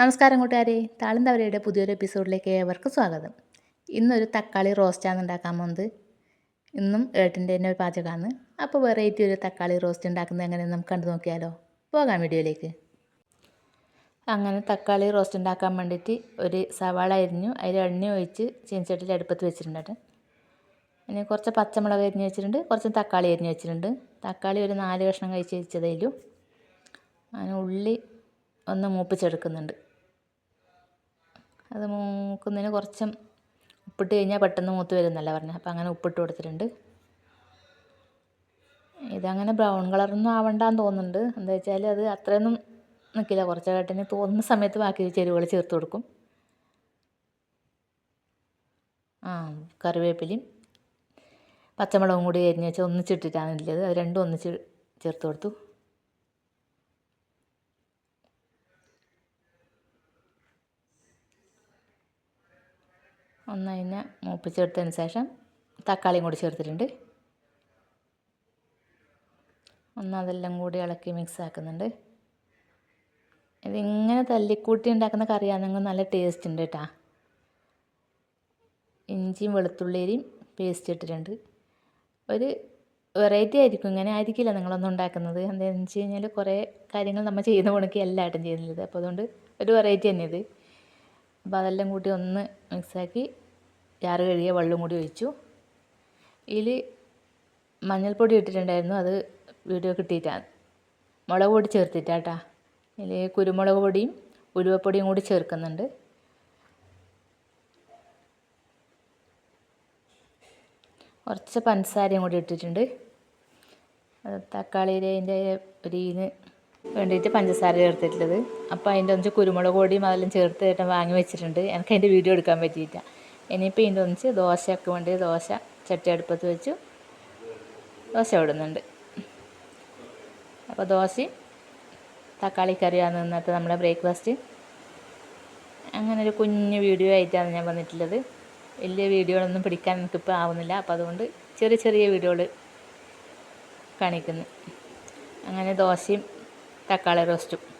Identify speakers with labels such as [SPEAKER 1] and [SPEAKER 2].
[SPEAKER 1] നമസ്കാരം കൂട്ടുകാരെ. താളിന്തവരയുടെ പുതിയൊരു എപ്പിസോഡിലേക്ക് ഏവർക്കും സ്വാഗതം. ഇന്നൊരു തക്കാളി റോസ്റ്റാണ് ഉണ്ടാക്കാൻ പോകുന്നത്. ഇന്നും ഏട്ടിന്റെ തന്നെ ഒരു പാചകമാണ്. അപ്പോൾ വെറൈറ്റി ഒരു തക്കാളി റോസ്റ്റ് ഉണ്ടാക്കുന്നത് എങ്ങനെയെന്ന് നമുക്ക് കണ്ടു നോക്കിയാലോ. പോകാം വീഡിയോയിലേക്ക്. അങ്ങനെ തക്കാളി റോസ്റ്റ് ഉണ്ടാക്കാൻ വേണ്ടിയിട്ട് ഒരു സവാള അരിഞ്ഞു അതിൽ എണ്ണ ഒഴിച്ച് ചീനച്ചട്ടിയിൽ അടുപ്പത്ത് വെച്ചിട്ടുണ്ട്. ഇനി കുറച്ച് പച്ചമുളക് അരിഞ്ഞ് വെച്ചിട്ടുണ്ട് കുറച്ച് തക്കാളി അരിഞ്ഞ് വെച്ചിട്ടുണ്ട്. തക്കാളി ഒരു നാല് കഷ്ണം കഴിച്ച് വെച്ചതേലും അങ്ങനെ ഉള്ളി ഒന്ന് മൂപ്പിച്ചെടുക്കുന്നുണ്ട്. അത് മൂക്കുന്നതിന് കുറച്ചും ഉപ്പിട്ട് കഴിഞ്ഞാൽ പെട്ടെന്ന് മൂത്ത് വരുന്നല്ല പറഞ്ഞത് അപ്പോൾ അങ്ങനെ ഉപ്പിട്ട് കൊടുത്തിട്ടുണ്ട്. ഇതങ്ങനെ ബ്രൗൺ കളറൊന്നും ആവണ്ടാന്ന് തോന്നുന്നുണ്ട്. എന്താ വെച്ചാൽ അത് അത്രയൊന്നും നിൽക്കില്ല. കുറച്ച് കേട്ടിന് തോന്നുന്ന സമയത്ത് ബാക്കി ചേരുവകൾ ചേർത്ത് കൊടുക്കും. ആ കറിവേപ്പിലയും പച്ചമുളകും കൂടി അരിഞ്ഞ് വെച്ചാൽ ഒന്നിച്ചിട്ടിട്ടാണ് ഉള്ളത് അത് രണ്ടും ഒന്നിച്ച് ചേർത്ത് കൊടുത്തു. ഒന്ന് മൂപ്പിച്ചെടുത്തതിന് ശേഷം തക്കാളിയും കൂടി ചേർത്തിട്ടുണ്ട്. ഒന്ന് അതെല്ലാം കൂടി ഇളക്കി മിക്സ് ആക്കുന്നുണ്ട്. ഇതിങ്ങനെ തല്ലിക്കൂട്ടി ഉണ്ടാക്കുന്ന കറിയാണെങ്കിൽ നല്ല ടേസ്റ്റ് ഉണ്ട് കേട്ടോ ഇഞ്ചിയും വെളുത്തുള്ളിയും പേസ്റ്റ് ഇട്ടിട്ടുണ്ട്. ഒരു വെറൈറ്റി ആയിരിക്കും. ഇങ്ങനെ ആയിരിക്കില്ല നിങ്ങളൊന്നും ഉണ്ടാക്കുന്നത്. എന്താണെന്ന് വെച്ച് കഴിഞ്ഞാൽ കുറേ കാര്യങ്ങൾ നമ്മൾ ചെയ്യുന്ന കണക്ക് എല്ലായിട്ടും ചെയ്യുന്നത്. അപ്പോൾ അതുകൊണ്ട് ഒരു വെറൈറ്റി തന്നെ ഇത്. അപ്പോൾ അതെല്ലാം കൂട്ടി ഒന്ന് മിക്സാക്കി ചാറ് കഴുകിയ വെള്ളം കൂടി ഒഴിച്ചു. ഇതിൽ മഞ്ഞൾപ്പൊടി ഇട്ടിട്ടുണ്ടായിരുന്നു. അത് വീഡിയോ കിട്ടിയിട്ടാണ്. മുളക് പൊടി ചേർത്തിട്ടാട്ടാ. ഇതിൽ കുരുമുളക് പൊടിയും ഉലുവപ്പൊടിയും കൂടി ചേർക്കുന്നുണ്ട്. കുറച്ച് പഞ്ചസാരയും കൂടി ഇട്ടിട്ടുണ്ട്. തക്കാളിയിലെ അതിന്റെ ഒരു വേണ്ടിയിട്ട് പഞ്ചസാര ചേർത്തിട്ടുള്ളത്. അപ്പോൾ അതിന്റെ ഒന്നിച്ച് കുരുമുളക് പൊടിയും അതെല്ലാം ചേർത്ത് ഏട്ടൻ വാങ്ങി വെച്ചിട്ടുണ്ട്. എനിക്ക് അതിന്റെ വീഡിയോ എടുക്കാൻ പറ്റിയില്ല. ഇനിയിപ്പോൾ ഇതിന്റെ ഒന്നിച്ച് ദോശയൊക്കെ വേണ്ടി ദോശ ചട്ടി അടുപ്പത്ത് വെച്ചു. ദോശ ഇടുന്നുണ്ട്. അപ്പോൾ ദോശയും തക്കാളി കറിയാണ് ഇന്നത്തെ നമ്മുടെ ബ്രേക്ക്ഫാസ്റ്റ്. അങ്ങനെ ഒരു കുഞ്ഞു വീഡിയോ ആയിട്ടാണ് ഞാൻ വന്നിട്ടുള്ളത്. വലിയ വീഡിയോകളൊന്നും പിടിക്കാൻ എനിക്കിപ്പോൾ ആവുന്നില്ല. അപ്പോൾ അതുകൊണ്ട് ചെറിയ ചെറിയ വീഡിയോകൾ കാണിക്കുന്നു. അങ്ങനെ ദോശയും തക്കാളി റോസ്റ്റും